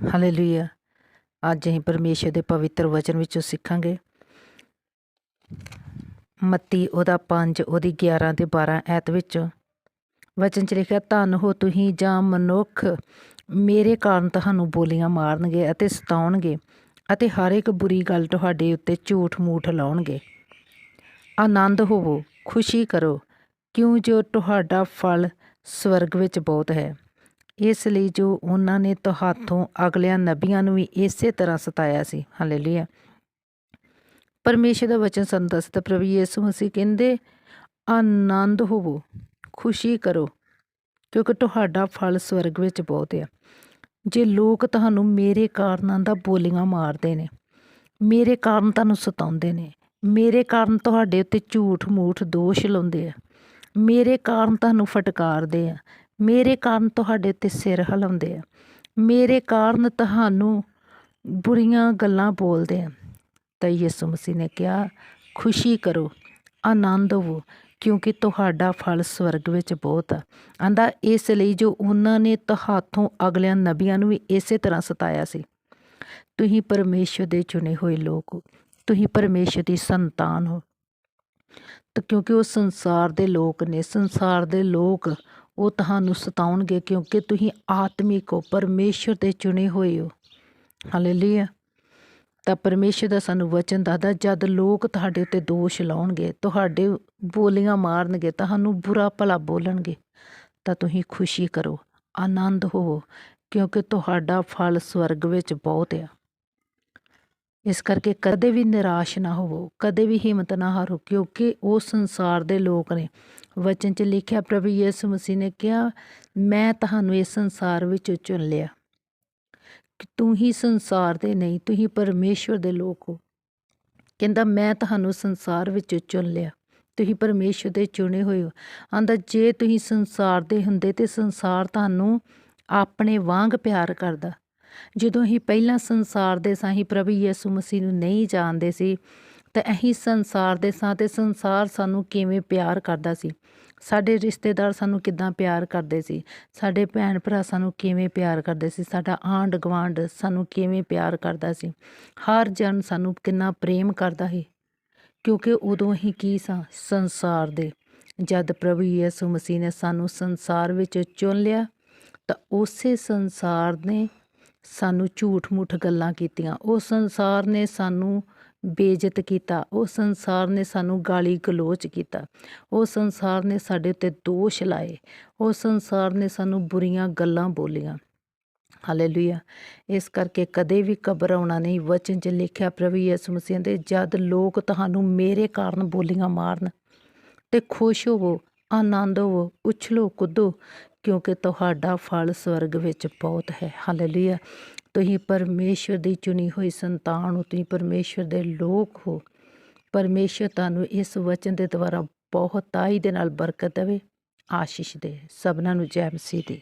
Hallelujah. ਅੱਜ ਅਸੀਂ ਪਰਮੇਸ਼ਰ ਦੇ ਪਵਿੱਤਰ ਵਚਨ ਵਿੱਚੋਂ ਸਿੱਖਾਂਗੇ। ਮੱਤੀ ਉਹਦਾ 5 ਉਹਦੀ 11 ਤੇ 12 ਐਤ ਵਿੱਚ ਵਚਨ 'ਚ ਲਿਖਿਆ, ਧੰਨ ਹੋ ਤੁਸੀਂ ਜਾਂ ਮਨੁੱਖ, ਮੇਰੇ ਕਾਰਨ ਤੁਹਾਨੂੰ ਬੋਲੀਆਂ ਮਾਰਨਗੇ ਅਤੇ ਸਤਾਉਣਗੇ ਅਤੇ ਹਰ ਇੱਕ ਬੁਰੀ ਗੱਲ ਤੁਹਾਡੇ ਉੱਤੇ ਝੂਠ ਮੂਠ ਲਾਉਣਗੇ। ਆਨੰਦ ਹੋਵੋ, ਖੁਸ਼ੀ ਕਰੋ, ਕਿਉਂ ਜੋ ਤੁਹਾਡਾ ਫਲ ਸਵਰਗ ਵਿੱਚ ਬਹੁਤ ਹੈ। ਇਸ ਲਈ ਜੋ ਉਹਨਾਂ ਨੇ ਤੁਹਾਥੋਂ ਅਗਲਿਆਂ ਨਬੀਆਂ ਨੂੰ ਵੀ ਇਸੇ ਤਰ੍ਹਾਂ ਸਤਾਇਆ ਸੀ। ਹਾਲੇਲੂਇਆ। ਪਰਮੇਸ਼ਰ ਦਾ ਵਚਨ ਸਾਨੂੰ ਦੱਸਦਾ, ਪ੍ਰਭੂ ਯਿਸੂ ਮਸੀਹ ਕਹਿੰਦੇ, ਆਨੰਦ ਹੋਵੋ, ਖੁਸ਼ੀ ਕਰੋ, ਕਿਉਂਕਿ ਤੁਹਾਡਾ ਫਲ ਸਵਰਗ ਵਿੱਚ ਬਹੁਤ ਆ। ਜੇ ਲੋਕ ਤੁਹਾਨੂੰ ਮੇਰੇ ਕਾਰਨਾਂ ਦਾ ਬੋਲੀਆਂ ਮਾਰਦੇ ਨੇ, ਮੇਰੇ ਕਾਰਨ ਤੁਹਾਨੂੰ ਸਤਾਉਂਦੇ ਨੇ, ਮੇਰੇ ਕਾਰਨ ਤੁਹਾਡੇ ਉੱਤੇ ਝੂਠ ਮੂਠ ਦੋਸ਼ ਲਾਉਂਦੇ ਆ, ਮੇਰੇ ਕਾਰਨ ਤੁਹਾਨੂੰ ਫਟਕਾਰਦੇ ਆ ਮੇਰੇ ਕਾਰਨ ਤੁਹਾਡੇ ਉੱਤੇ ਸਿਰ ਹਿਲਾਉਂਦੇ ਆ। ਮੇਰੇ ਕਾਰਨ ਤੁਹਾਨੂੰ ਬੁਰੀਆਂ ਗੱਲਾਂ ਬੋਲਦੇ ਆ। ਤਾਂ ਯਿਸੂ ਮਸੀਹ ਨੇ ਕਿਹਾ, ਖੁਸ਼ੀ ਕਰੋ, ਆਨੰਦ ਹੋਵੋ, ਕਿਉਂਕਿ ਤੁਹਾਡਾ ਫਲ ਸਵਰਗ ਵਿੱਚ ਬਹੁਤ ਆ। ਆਂਦਾ, ਇਸ ਲਈ ਜੋ ਉਹਨਾਂ ਨੇ ਤੁਹਾਥੋਂ ਅਗਲਿਆਂ ਨਬੀਆਂ ਨੂੰ ਵੀ ਇਸੇ ਤਰ੍ਹਾਂ ਸਤਾਇਆ ਸੀ। ਤੁਸੀਂ ਪਰਮੇਸ਼ਰ ਦੇ ਚੁਣੇ ਹੋਏ ਲੋਕ ਹੋ। ਤੁਸੀਂ ਪਰਮੇਸ਼ਰ ਦੀ ਸੰਤਾਨ ਹੋ। ਤਾਂ ਕਿਉਂਕਿ ਉਹ ਸੰਸਾਰ ਦੇ ਲੋਕ ਨੇ, ਸੰਸਾਰ ਦੇ ਲੋਕ ਉਹ ਤੁਹਾਨੂੰ ਸਤਾਉਣਗੇ ਕਿਉਂਕਿ ਤੁਸੀਂ ਆਤਮਿਕ ਹੋ, ਪਰਮੇਸ਼ਰ ਦੇ ਚੁਣੇ ਹੋਏ ਹੋ। ਹਾਲੇਲੂਇਆ ਤਾਂ ਪਰਮੇਸ਼ਰ ਦਾ ਸਾਨੂੰ ਵਚਨ ਦੱਸਦਾ, ਜਦ ਲੋਕ ਤੁਹਾਡੇ ਉੱਤੇ ਦੋਸ਼ ਲਾਉਣਗੇ, ਤੁਹਾਡੇ ਬੋਲੀਆਂ ਮਾਰਨਗੇ, ਤੁਹਾਨੂੰ ਬੁਰਾ ਭਲਾ ਬੋਲਣਗੇ, ਤਾਂ ਤੁਸੀਂ ਖੁਸ਼ੀ ਕਰੋ, ਆਨੰਦ ਹੋਵੋ, ਕਿਉਂਕਿ ਤੁਹਾਡਾ ਫਲ ਸਵਰਗ ਵਿੱਚ ਬਹੁਤ ਆ। ਇਸ ਕਰਕੇ ਕਦੇ ਵੀ ਨਿਰਾਸ਼ ਨਾ ਹੋਵੋ, ਕਦੇ ਵੀ ਹਿੰਮਤ ਨਾ ਹਾਰੋ, ਕਿਉਂਕਿ ਉਹ ਸੰਸਾਰ ਦੇ ਲੋਕ ਨੇ। ਵਚਨ 'ਚ ਲਿਖਿਆ, ਪ੍ਰਭੂ ਯਿਸੂ ਮਸੀਹ ਨੇ ਕਿਹਾ, ਮੈਂ ਤੁਹਾਨੂੰ ਇਸ ਸੰਸਾਰ ਵਿੱਚ ਚੁਣ ਲਿਆ। ਕਿ ਤੂੰ ਹੀ ਸੰਸਾਰ ਦੇ ਨਹੀਂ ਤੁਸੀਂ ਪਰਮੇਸ਼ਵਰ ਦੇ ਲੋਕ ਹੋ। ਕਹਿੰਦਾ, ਮੈਂ ਤੁਹਾਨੂੰ ਸੰਸਾਰ ਵਿੱਚ ਚੁਣ ਲਿਆ। ਤੁਸੀਂ ਪਰਮੇਸ਼ਵਰ ਦੇ ਚੁਣੇ ਹੋਏ ਹੋ। ਆਂਦਾ, ਜੇ ਤੁਸੀਂ ਸੰਸਾਰ ਦੇ ਹੁੰਦੇ ਤੇ ਸੰਸਾਰ ਤੁਹਾਨੂੰ ਆਪਣੇ ਵਾਂਗ ਪਿਆਰ ਕਰਦਾ ਜਦੋਂ ਹੀ ਪਹਿਲਾਂ ਸੰਸਾਰ ਦੇ ਸਾਂ ਹੀ ਪ੍ਰਭੂ ਯਿਸੂ ਮਸੀਹ ਨੂੰ ਨਹੀਂ ਜਾਣਦੇ ਸੀ, ਤਾਂ ਅਸੀਂ ਸੰਸਾਰ ਦੇ ਸਾਂ ਤੇ ਸੰਸਾਰ ਸਾਨੂੰ ਕਿਵੇਂ ਪਿਆਰ ਕਰਦਾ ਸੀ? ਸਾਡੇ ਰਿਸ਼ਤੇਦਾਰ ਸਾਨੂੰ ਕਿੱਦਾਂ ਪਿਆਰ ਕਰਦੇ ਸੀ? ਸਾਡੇ ਭੈਣ ਭਰਾ ਸਾਨੂੰ ਕਿਵੇਂ ਪਿਆਰ ਕਰਦੇ ਸੀ? ਸਾਡਾ ਆਂਢ ਗੁਆਂਢ ਸਾਨੂੰ ਕਿਵੇਂ ਪਿਆਰ ਕਰਦਾ ਸੀ? ਹਰ ਜਨ ਸਾਨੂੰ ਕਿੰਨਾ ਪ੍ਰੇਮ ਕਰਦਾ ਸੀ? ਕਿਉਂਕਿ ਉਦੋਂ ਹੀ ਕੀ ਸਾਂ? ਸੰਸਾਰ ਦੇ। ਜਦ ਪ੍ਰਭੂ ਯਿਸੂ ਮਸੀਹ ਨੇ ਸਾਨੂੰ ਸੰਸਾਰ ਵਿੱਚ ਚੁਣ ਲਿਆ, ਤਾਂ ਉਸੇ ਸੰਸਾਰ ਨੇ ਸਾਨੂੰ ਝੂਠ ਮੂਠ ਗੱਲਾਂ ਕੀਤੀਆਂ। ਉਹ ਸੰਸਾਰ ਨੇ ਸਾਨੂੰ ਬੇਇੱਜ਼ਤ ਕੀਤਾ। ਉਹ ਸੰਸਾਰ ਨੇ ਸਾਨੂੰ ਗਾਲੀ ਗਲੋਚ ਕੀਤਾ। ਉਹ ਸੰਸਾਰ ਨੇ ਸਾਡੇ ਉੱਤੇ ਦੋਸ਼ ਲਾਏ। ਉਹ ਸੰਸਾਰ ਨੇ ਸਾਨੂੰ ਬੁਰੀਆਂ ਗੱਲਾਂ ਬੋਲੀਆਂ। ਹਾਲੇਲੂਇਆ। ਇਸ ਕਰਕੇ ਕਦੇ ਵੀ ਘਬਰਾਉਣਾ ਨਹੀਂ। ਵਚਨ 'ਚ ਲਿਖਿਆ, ਪ੍ਰਭੂ ਯਿਸੂ ਮਸੀਹ ਦੇ ਜਦ ਲੋਕ ਤੁਹਾਨੂੰ ਮੇਰੇ ਕਾਰਨ ਬੋਲੀਆਂ ਮਾਰਨ ਤੇ ਖੁਸ਼ ਹੋਵੋ ਆਨੰਦ ਹੋਵੋ ਉਛਲੋ ਕੁੱਦੋ, ਕਿਉਂਕਿ ਤੁਹਾਡਾ ਫਲ ਸਵਰਗ ਵਿੱਚ ਬਹੁਤ ਹੈ। ਹਾਲੇਲੂਇਆ ਤੁਸੀਂ ਪਰਮੇਸ਼ਵਰ ਦੀ ਚੁਣੀ ਹੋਈ ਸੰਤਾਨ ਹੋ, ਤੁਸੀਂ ਪਰਮੇਸ਼ਵਰ ਦੇ ਲੋਕ ਹੋ। ਪਰਮੇਸ਼ਵਰ ਤੁਹਾਨੂੰ ਇਸ ਵਚਨ ਦੇ ਦੁਆਰਾ ਬਹੁਤਾਈ ਦੇ ਨਾਲ ਬਰਕਤ ਦੇਵੇ। ਆਸ਼ੀਸ਼ ਦੇ, ਸਭਨਾਂ ਨੂੰ ਜੈ ਮਸੀਹ ਦੀ।